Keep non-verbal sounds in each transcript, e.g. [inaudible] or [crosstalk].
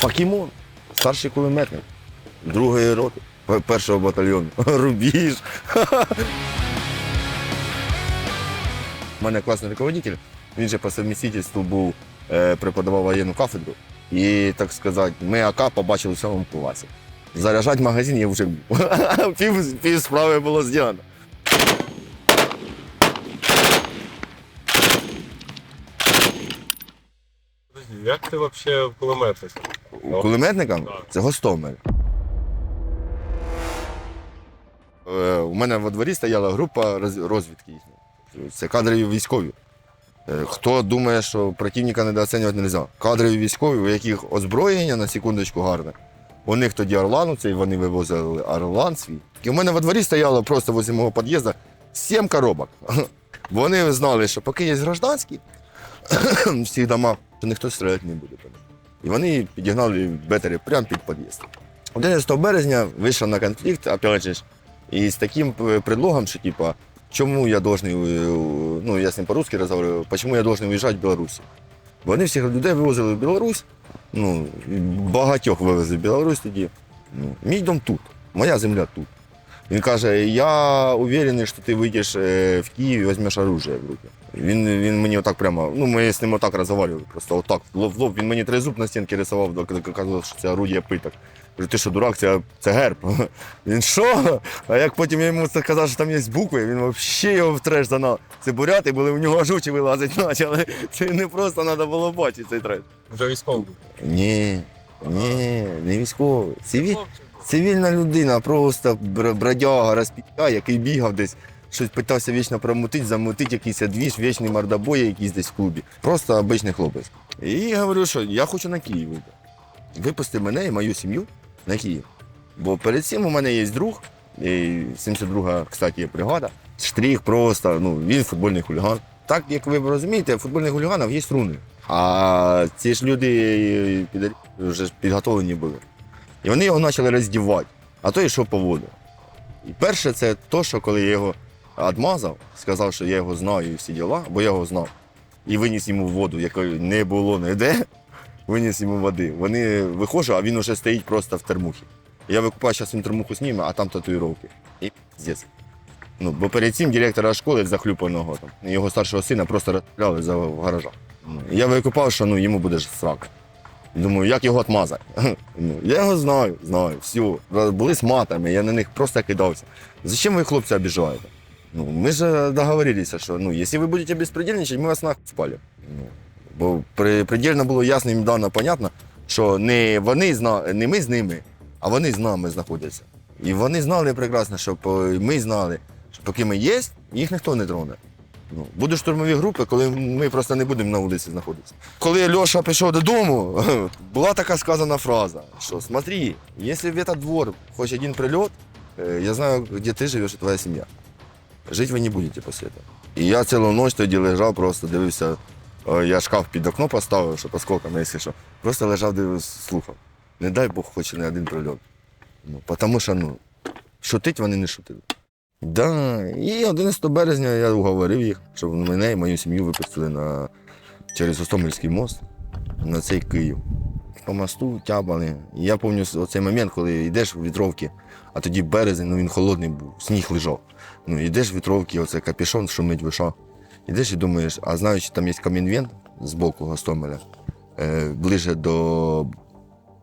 Покемон, старший кулеметник, другої роти, першого батальйону. [laughs] Рубіж. У мене класний руководитель, він же по совмістительству був, е, преподавав воєнну кафедру. І, так сказати, ми АК побачили в сьомому класі. Заряджати магазин я вже був. [laughs] пів, пів справи було зроблено. Як ти взагалі кулеметник? У кулеметника Так. це Гостомель. Е, У мене во дворі стояла група роз- розвідки їхньої. Це кадрові військові. Е, Хто думає, що противника недооцінювати не можна? Кадрові військові, у яких озброєння на секундочку гарне. У них тоді Орлан, це вони вивозили Орлан свій. І у мене во дворі стояло просто возле мого під'їзду сім коробок. [laughs] Вони знали, що поки є гражданські, [clears throat] всі дома, то ніхто стріляти не буде. по. І вони підігнали бетери прямо під під'їзд. 11 березня вийшов на конфлікт, опять же, і з таким е, предлогом, що типа, чому я должен, ну я з ним по-русски розмовляю, чому я должен виїжджати в Білорусь. Вони всіх людей вивозили в Білорусь, ну, багатьох вивезли в Білорусь тоді. Ну, мій дом тут, моя земля тут. Він каже: я уверений, що ти вийдеш е, в Київ і візьмеш оружие в руки. Він, він мені отак прямо, ну ми з ним отак розговорювали, просто отак, лоб лоб. Він мені тризуб на стінки рисував, казав, що це орудія питок. Кажу, ти що, дурак, це, це герб. [laughs] Він що? А як потім я йому сказав, що там є букви, він взагалі його в треш занав. Це буряти були, у нього аж очі вилазити почали. [laughs] Це не просто треба було бачити цей треш. Вже військовий. був. Ні, ні, не військовий. Цивіль, цивільна людина, просто бр- бродяга, розпіття, який бігав десь, щось питався вічно промутити, замутити якийсь двіж, вічний мордобой якийсь десь в клубі. Просто обичний хлопець. І я говорю, що я хочу на Київ. Випусти мене і мою сім'ю на Київ. Бо перед цим у мене є друг, і 72-га, кстати, є бригада. Штрих просто, ну, він футбольний хуліган. Так, як ви розумієте, футбольних хуліганів є руни. А ці ж люди підар- вже підготовлені були. І вони його почали роздівати, а той йшов по воду. І перше, це то, що коли я його відмазав, сказав, що я його знаю і всі діла, бо я його знав. І виніс йому воду, якої не було ніде. Виніс йому води. Вони виходжу, а він вже стоїть просто в термухі. Я викупаю, зараз він термуху зніме, а там татуїровки. І піздець. Ну, бо перед цим директора школи захлюпаного там, його старшого сина просто розстріляли за в гаражах. Ну, я викупав, що ну, йому буде срак. Думаю, як його отмазати? [laughs] Ну, я його знаю, знаю, все. Були з матами, я на них просто кидався. Зачем ви хлопці обіжаєте? Ну, ми ж договорилися, що ну, якщо ви будете безпредельничати, ми вас нахуй спалимо. Ну, бо при, предельно було ясно і дано понятно, що не вони зна, не ми з ними, а вони з нами знаходяться. І вони знали прекрасно, що по- ми знали, що поки ми є, їх ніхто не троне. Ну, будуть штурмові групи, коли ми просто не будемо на вулиці знаходитися. Коли Льоша пішов додому, [laughs] була така сказана фраза, що смотри, якщо в этот двор хоч один прильот, е, я знаю, де ти живеш і твоя сім'я. Жити ви не будете після цього. І я цілу ніч тоді лежав, просто дивився, е, я шкаф під окно поставив, щоб осколками, якщо що. Просто лежав, дивився, слухав. Не дай Бог хоч не один прильот. Ну, тому що ну, шутить вони не шутили. Да. І 11 березня я уговорив їх, щоб мене і мою сім'ю випустили на... через Гостомельський мост на цей Київ. По мосту тябали. І я пам'ятаю оцей момент, коли йдеш в вітровки, а тоді березень, ну він холодний був, сніг лежав. Ну, йдеш в вітровки, оце капюшон шумить в ушах. Йдеш і думаєш, а знаючи, там є камінвент з боку Гостомеля, е, ближе до,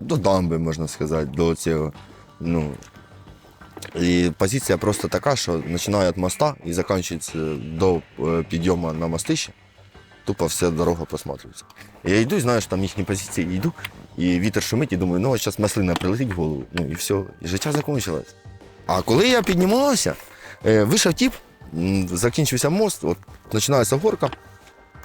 до дамби, можна сказати, до цього. Ну, і позиція просто така, що починає від моста і закінчується до е, підйому на мостище. Тупо вся дорога просматривається. Я йду, знаєш, там їхні позиції йду, і вітер шумить, і думаю, ну ось зараз маслина прилетить в голову. Ну і все, і життя закінчилось. А коли я піднімався, е, вийшов тіп, закінчився мост, от починається горка.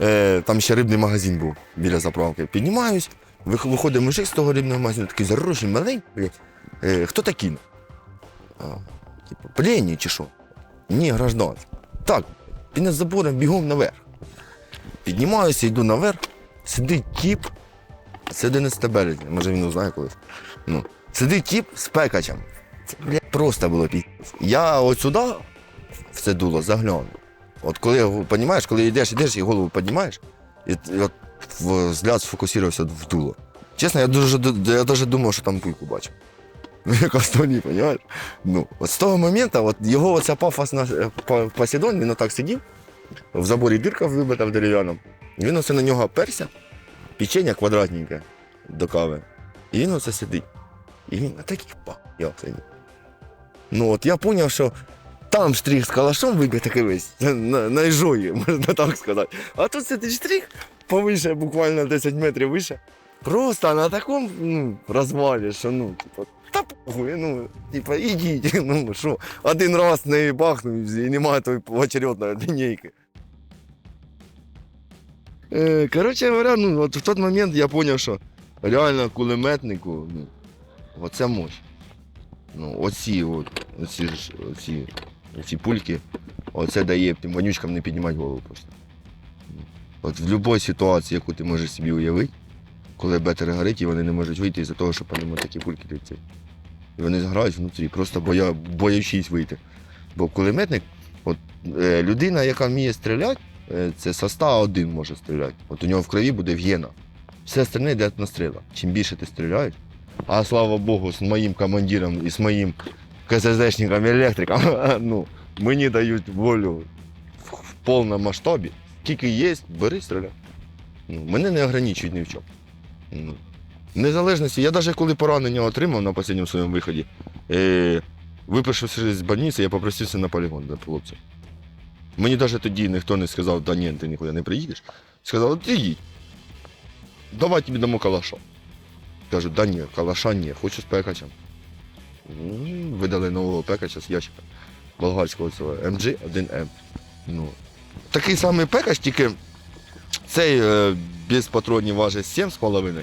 Е, там ще рибний магазин був біля заправки. Піднімаюсь, вих- виходить мужик з того рибного магазину, такий зарожий, маленький. Е, хто такий? Типу, пленні чи що? Ні, гражданський. Так, під забором бігом наверх. Піднімаюся, йду наверх, сидить тіп, це 11 березня, може він узнає колись. Ну, сидить тіп з пекачем. Це блядь, просто було піздець. Я от сюди в дуло загляну. От коли, розумієш, коли йдеш, йдеш і голову піднімаєш, і, і от взгляд сфокусувався в дуло. Чесно, я дуже я дуже думав, що там кульку бачу. Ну, [laughs] як останній, розумієш? Ну, от з того моменту, от його оця пафосна е, Посейдон, він отак сидів, в заборі дирка вибита в дерев'яному. Він оце на нього оперся, печення квадратненьке до кави. І він оце сидить. І він на таких па. Я. Ну от я зрозумів, що там штрих з калашом вибив такий весь, на, на іжої, [laughs] можна так сказати. А тут сидить штрих повише, буквально 10 метрів вище. Просто на такому ну, розвалі, що ну, типу, та похуй, ну, типа, ідіть, [laughs] ну що, один раз не бахнув і немає тої очередної лінійки. Е, коротше говоря, ну, от в той момент я зрозумів, що реально кулеметнику, ну, оце мощь. Ну, оці, от, оці, оці, оці пульки, оце дає тим вонючкам не піднімати голову просто. От в будь-якій ситуації, яку ти можеш собі уявити, коли бетер горить, і вони не можуть вийти із-за того, що по ньому такі пульки летять. І вони зграють внутрі, просто боя, боячись вийти. Бо кулеметник, от, е, людина, яка вміє стріляти, це со 100 один може стріляти. От у нього в крові буде в'єна. Все остальне йде на стріла. Чим більше ти стріляєш, а слава Богу, з моїм командиром і з моїм КЗЗшником електриком, [laughs] ну, мені дають волю в, повному масштабі. Скільки є, бери стріляй. Ну, мене не ограничують ні в чому. Ну, незалежності, я навіть коли поранення отримав на останньому своєму виході, е, випивши з больниці, я попросився на полігон до хлопців. Мені навіть тоді ніхто не сказав, да ні, ти нікуди не приїдеш. Сказав, ти їдь. Давай тобі дамо калаша. Кажу, да ні, калаша ні, хочу з пекачем. Видали нового пекача з ящика болгарського цього MG1M. Ну, такий самий пекач, тільки цей е, без патронів важить 7,5,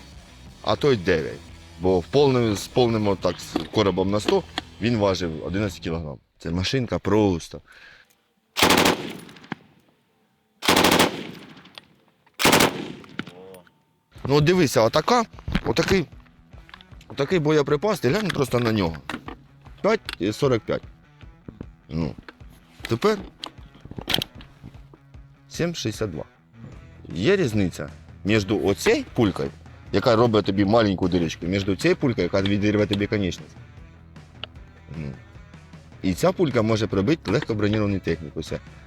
а той 9. Бо в повному, з повним отак, з коробом на 100 він важив 11 кг. Це машинка просто. Ну дивися, отака, отакий, отакий боєприпас, ти глянь просто на нього. 5,45. Ну. Тепер 7,62. Є різниця між оцею пулькою, яка робить тобі маленьку дирочку, між цією пулькою, яка відірве тобі конечність. Ну. І ця пулька може пробити легко броніровану техніку.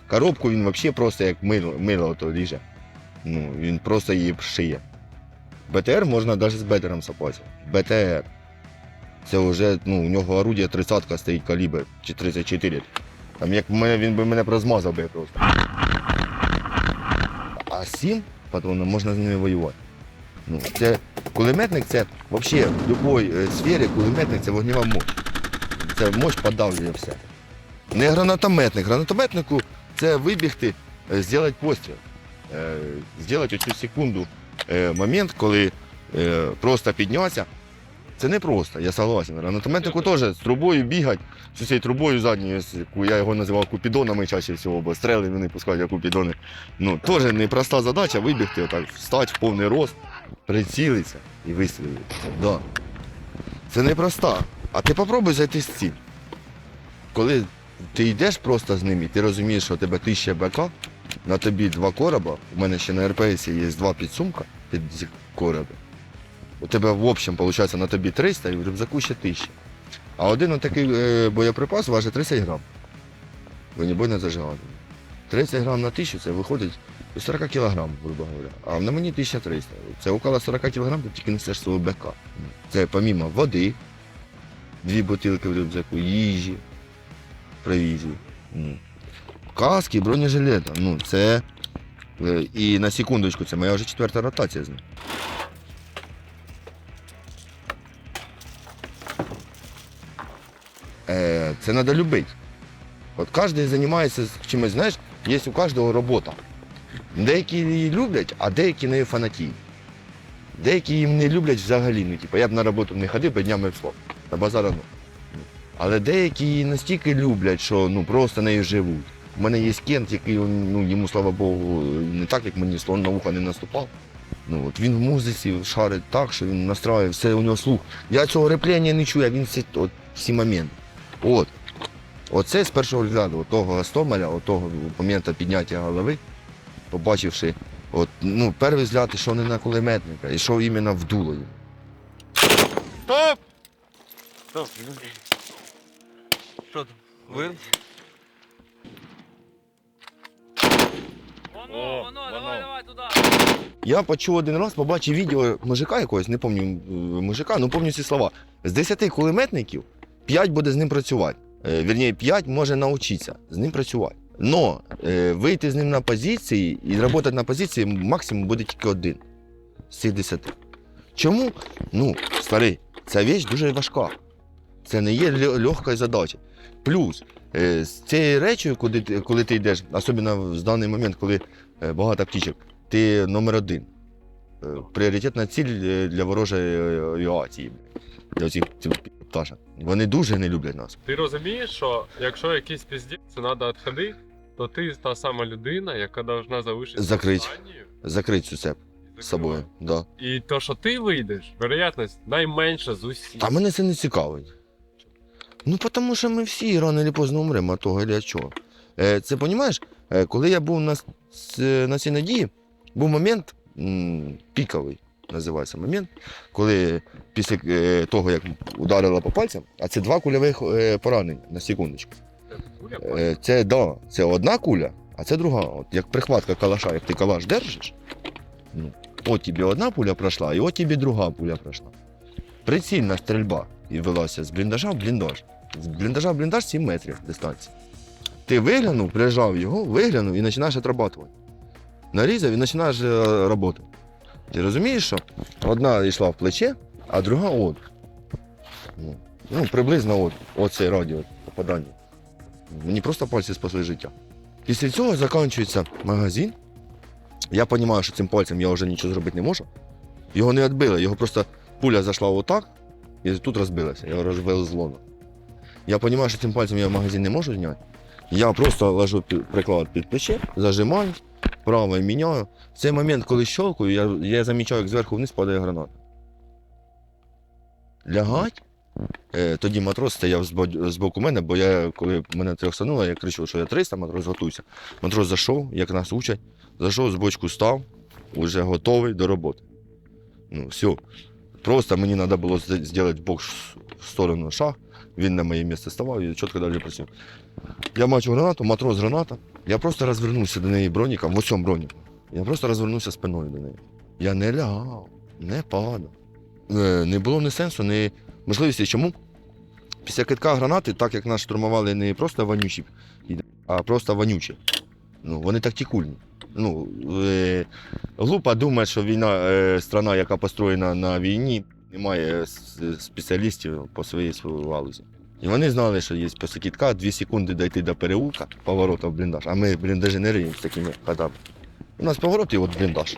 Коробку він взагалі просто як мило, мило то ріже. Ну, він просто її шиє. БТР можна навіть з бетером сапати. БТР. Це вже, ну, у нього орудія 30 стоїть калібр, чи 34. Там як мене, він би мене розмазав би просто. А сім патроном можна з ними воювати. Ну, це, кулеметник це взагалі в будь-якій сфері кулеметник це вогнева мощь. Це мощь подавлює все. Не гранатометник. Гранатометнику це вибігти, е, зробити постріл. Е, Зробити оцю секунду е, момент, коли е, просто піднятися. Це не просто, я согласен. Гранатометнику теж з трубою бігати, з цією трубою задньою, яку я його називав купідонами чаще всього, бо стріли вони пускають як купідони. Ну, теж непроста задача вибігти, отак, встати в повний рост, прицілитися і вистрілити. Да. Це непроста. А ти попробуй зайти з ціль. Коли ти йдеш просто з ними, ти розумієш, що у тебе тисяча БК, на тобі два короба, у мене ще на РПС є два підсумка під короби. У тебе в общем, виходить, на тобі 300 і в рюкзаку ще 1000. А один такий е, боєприпас важить 30 грам. Вогнебойне зажигання. 30 грам на 1000 це виходить 40 кілограм, грубо говоря. А на мені 1300. Це около 40 кілограм, ти тільки несеш свого БК. Це помімо води, дві бутилки в рюкзаку, їжі, провізії. Каски, бронежилета. Ну, це. Е, І на секундочку, це моя вже четверта ротація з ним. Е, це треба любити. От кожен займається чимось, знаєш, є у кожного робота. Деякі її люблять, а деякі не фанатіють. Деякі їм не люблять взагалі. Ну, типу, я б на роботу не ходив, би днями вслов. На базар ну. Але деякі її настільки люблять, що ну, просто нею живуть. У мене є кент, який ну, йому, слава Богу, не так, як мені слон на вуха не наступав. Ну, от він в музиці шарить так, що він настраює, все у нього слух. Я цього реплення не чую, а він всі, от, всі моменти. От. Оце з першого взгляду, от того Гастомеля, от того моменту підняття голови, побачивши, от, ну, перший взгляд йшов не на кулеметника, йшов іменно в дуло. йому. Стоп! Стоп. Що там? Ви? Воно, воно, давай, давай туди. Я почув один раз, побачив відео мужика якогось, не пам'ятаю е, мужика, ну пам'ятаю ці слова. З 10 кулеметників 5 буде з ним працювати. Е, Вірніше, 5 може навчитися з ним працювати. Но е, вийти з ним на позиції і працювати на позиції максимум буде тільки один з цих 10. Чому? Ну, старий, ця віч дуже важка. Це не є легкою задача. Плюс, з цією речою, коли ти, коли ти йдеш, особливо в даний момент, коли е, багато птічок, ти номер один. Е, Пріоритетна ціль е, для ворожої е, авіації. Для цих пташок. Вони дуже не люблять нас. Ти розумієш, що якщо якийсь піздець, треба відходити, то ти та сама людина, яка повинна залишитися Закрить. Закрить цю цеп з собою. Да. І то, що ти вийдеш, вероятність найменша з усіх. А мене це не цікавить. Ну, тому що ми всі рано чи поздно умремо, того для чого. Це розумієш, коли я був на, с- на цій надії, був момент піковий, називається момент, коли після е, того, як ударила по пальцям, а це два кульових е, поранення на секундочку. Е, Це, да, це одна куля, а це друга. От як прихватка калаша, як ти калаш держиш, ну, от тобі одна пуля пройшла, і от тобі друга пуля пройшла. Прицільна стрільба і велася з бліндажа в бліндаж. З бліндажа в бліндаж 7 метрів дистанції. Ти виглянув, прижав його, виглянув і починаєш отрабатувати. Нарізав і починаєш працювати. Ти розумієш, що одна йшла в плече, а друга от. Ну, ну приблизно от, оцей радіус попадання. Мені просто пальці спасли життя. Після цього закінчується магазин. Я розумію, що цим пальцем я вже нічого зробити не можу. Його не відбили, його просто пуля зайшла отак і тут розбилася, його розбили з. Я розумію, що цим пальцем я магазин не можу зняти. Я просто ложу приклад під плече, зажимаю, право міняю. В цей момент, коли щелкаю, я, я замічаю, як зверху вниз падає граната. Лягать. Е, тоді матрос стояв з боку мене, бо я, коли мене трьохсануло, я кричу, що я 300, матрос готуйся. Матрос зайшов, як нас учать, зайшов з бочку став, уже готовий до роботи. Ну, все. Просто мені треба було зробити бок в сторону шаг, він на моє місце ставав і чітко далі працював. Я бачу гранату, матрос граната. Я просто розвернувся до неї броніком, в усьому броніку. Я просто розвернувся спиною до неї. Я не лягав, не падав. Е, Не було ні сенсу, ні можливості. Чому? Після китка гранати, так як нас штурмували не просто вонючі, а просто вонючі. Ну, вони тактикульні. Ну, е, глупо думати, що війна, е, страна, яка построєна на війні, не має спеціалістів по своїй своїй галузі. І вони знали, що є після кітка 2 секунди дійти до переулка, поворота в бліндаж, а ми бліндажі з такими ходами. У нас поворот і от бліндаж.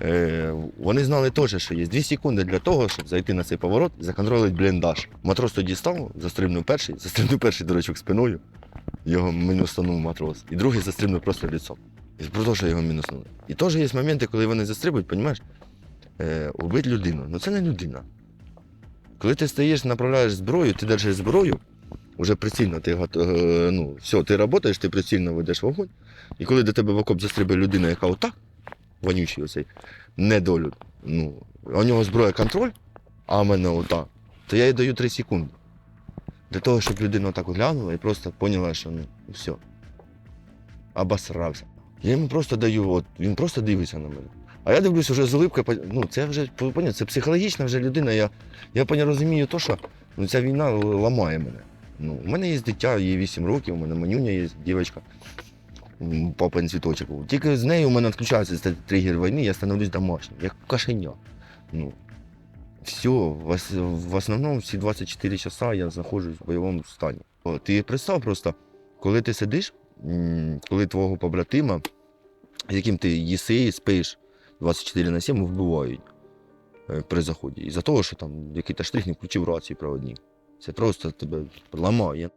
Е, вони знали теж, що є 2 секунди для того, щоб зайти на цей поворот і законтролити бліндаж. Матрос тоді став, застрибнув перший, застрибнув перший дурачок спиною, його мінустанув матрос. І другий застрибнув просто ліцом. І продовжує його мінуснули. І теж є моменти, коли вони застрибують, розумієш, е, убити людину. Ну це не людина. Коли ти стоїш, направляєш зброю, ти держиш зброю, вже прицільно ти е, ну, все, ти працюєш, ти прицільно ведеш вогонь. І коли до тебе в окоп застрибує людина, яка отак, вонючий оцей, недолюд, ну, у нього зброя контроль, а в мене отак, то я їй даю 3 секунди. Для того, щоб людина отак глянула і просто поняла, що ну, все. Обосрався. Я йому просто даю, от, він просто дивиться на мене. А я дивлюсь вже з улипкою, ну це вже поняв, це психологічна вже людина. Я, я поняв, розумію то, що ну, ця війна ламає мене. Ну, у мене є дитя, їй 8 років, у мене манюня є дівчинка, папин цвіточок. Тільки з нею у мене відключається тригер війни, я становлюсь домашнім, як кошеня. Ну, все, в, основному всі 24 часа я знаходжусь в бойовому стані. Ти представ просто, коли ти сидиш, коли твого побратима, з яким ти їси, спиш 24 на 7, вбивають е, при заході. І за того, що там який-то штрих не включив рації проводні. Це просто тебе ламає.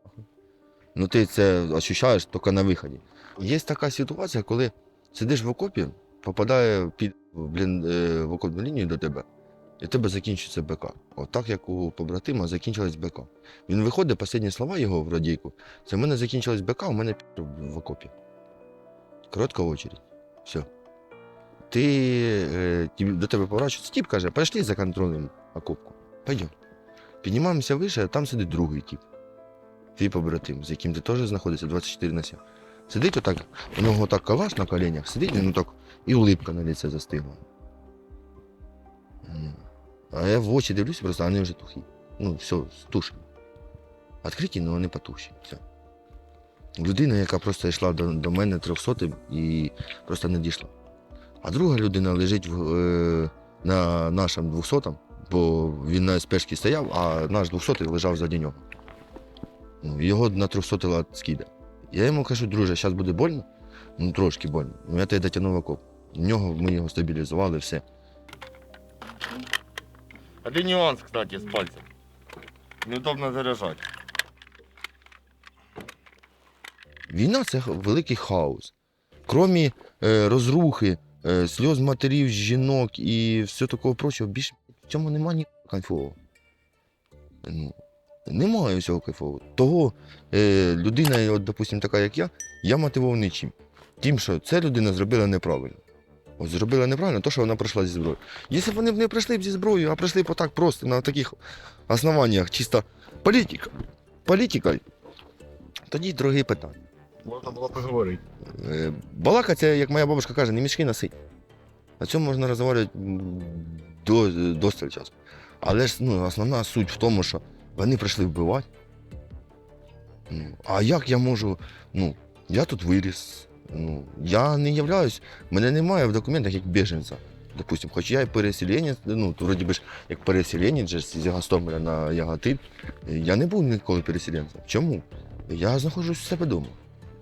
Ну ти це відчуваєш тільки на виході. Є така ситуація, коли сидиш в окопі, попадає під блін, е, в окопну лінію до тебе, і тебе закінчується БК. Отак, як у побратима закінчилась БК. Він виходить, останні слова його в радійку. Це в мене закінчилась БК, у мене в окопі. Коротка очередь. Все. Ти е, до тебе поворачується, Стіп каже, пішли за контролем окопку. Пойдем. Піднімаємося вище, а там сидить другий тип. Твій побратим, з яким ти теж знаходишся 24 на 7. Сидить отак, у нього так калаш на коленях, сидить, ну так, і улипка на лице застигла. А я в очі дивлюся, просто вони вже тухі. Ну, все, стушені. Відкриті, але вони потухші. Все. Людина, яка просто йшла до, до мене трьохсотим і просто не дійшла. А друга людина лежить в, е, на нашому двохсотому, бо він на спешці стояв, а наш двохсотий лежав заді нього. Ну, його на трьохсотий лад скида. Я йому кажу, друже, зараз буде больно. Ну, трошки больно. Ну, я тебе дотягнув окоп. В нього ми його стабілізували, все. Один нюанс, кстати, з пальцем. Неудобно заряджати. Війна це великий хаос. Кромі е, розрухи, е, сльоз матерів, жінок і все такого прочого, більше в цьому немає ні кайфового. Ну, немає всього кайфового. Того е, людина, от, допустим, така, як я, я мотивований чим? Тим, що ця людина зробила неправильно. От зробила неправильно, то, що вона прийшла зі зброєю. Якщо б вони б не прийшли б зі зброєю, а прийшли б так просто на таких основаннях, чисто політика, політика, тоді другі питання. Можна було поговорити. Е, Балака це, як моя бабушка каже, не мішки носить. На цьому можна розговорювати м, до, досталь часу. Але ж ну, основна суть в тому, що вони прийшли вбивати. Ну, а як я можу. Ну, я тут виріс. Ну, я не являюсь, мене немає в документах як біженця. Допустим, хоч я і переселенець, ну, вроді би ж, як переселенець з Ягостомеля на Яготин, я не був ніколи переселенцем. Чому? Я знаходжусь у себе вдома.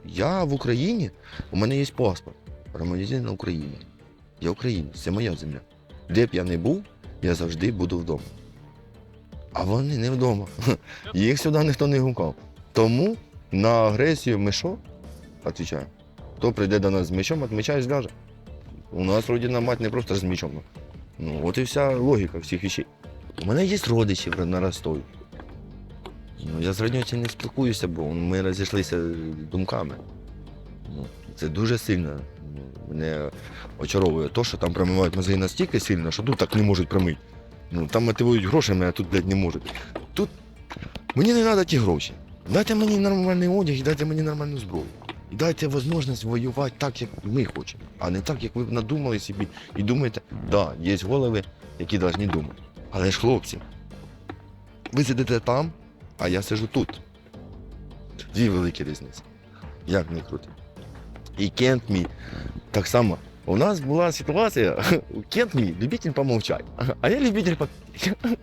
Я в Україні, у мене є паспорт. Громадянин України. Я українець, це моя земля. Де б я не був, я завжди буду вдома. А вони не вдома. [laughs] Їх сюди ніхто не гукав. Тому на агресію ми що? Отвічаю. Хто прийде до нас з мечом, от меча і зв'яже. У нас родина мать не просто з мечом. Ну, от і вся логіка всіх вещей. У мене є родичі на Ростові. Ну, я з родньоці не спілкуюся, бо ми розійшлися думками. Ну, це дуже сильно ну, мене очаровує то, що там промивають мозги настільки сильно, що тут так не можуть промити. Ну, там мотивують грошами, а тут, блядь, не можуть. Тут мені не треба ті гроші. Дайте мені нормальний одяг і дайте мені нормальну зброю. Дайте можливість воювати так, як ми хочемо, а не так, як ви надумали собі і думаєте, да, є голови, які повинні думати. Але ж хлопці, ви сидите там, а я сижу тут. Дві великі різниці. Як не крути. І Кент мій так само. У нас була ситуація, [laughs] Кент мій любитель помовчати, а я любитель попить. [laughs]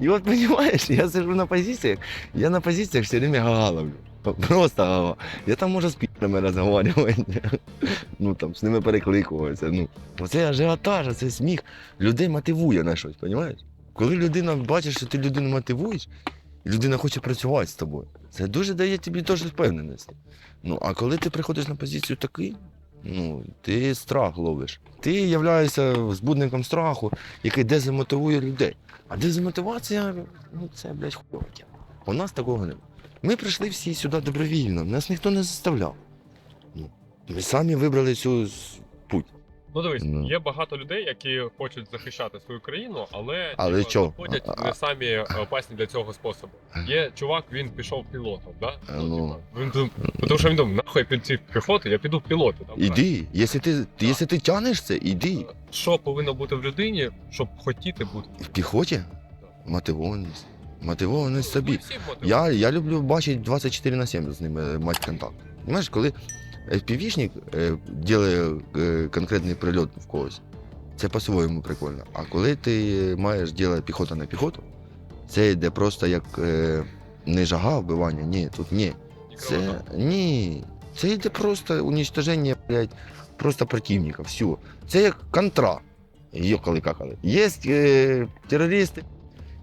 І от [laughs] розумієш, я сижу на позиціях, я на позиціях все время гагаловлю. Просто. Я там можу з пі***ми розговорювати. Ну там з ними перекликуватися. Ну, оце ажіотаж, це сміх. Людей мотивує на щось, розумієш? Коли людина бачить, що ти людину мотивуєш, і людина хоче працювати з тобою, це дуже дає тобі теж впевненості. Ну, а коли ти приходиш на позицію такий, ну, ти страх ловиш. Ти являєшся збудником страху, який дезмотивує людей. А дезмотивація, ну це, блядь, хуйня. У нас такого немає. Ми прийшли всі сюди добровільно, нас ніхто не заставляв. Ну, ми самі вибрали цю путь. Ну дивись, Ну. є багато людей, які хочуть захищати свою країну, але, Але типу, чо? знаходять А- а- не самі е, опасні для цього способи. Є чувак, він пішов пілотом, да? А, ну. типу, він дум... тому що він думав, нахуй під ці піхоти, я піду в пілоти. Там, Іди, якщо ти, якщо ти тянеш це, іди. Що повинно бути в людині, щоб хотіти бути? В піхоті мотивованість. Мотивованість собі. Я, я люблю бачити 24 на 7 з ними мати контакт. Знаєш, коли FPV-шник е, робить е, конкретний прильот в когось, це по-своєму прикольно. А коли ти маєш робити піхота на піхоту, це йде просто як е, не жага вбивання, ні, тут ні. Це ні. Це йде просто уничтоження, блядь, просто противника. Все. Це як контра. Йокали какали. Є е, терористи,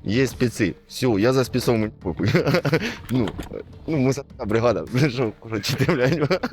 є спеці. Все, я за спецом мені похуй. [laughs] ну, ну, ми бригада. [laughs] Що, коротше, ти, блядь.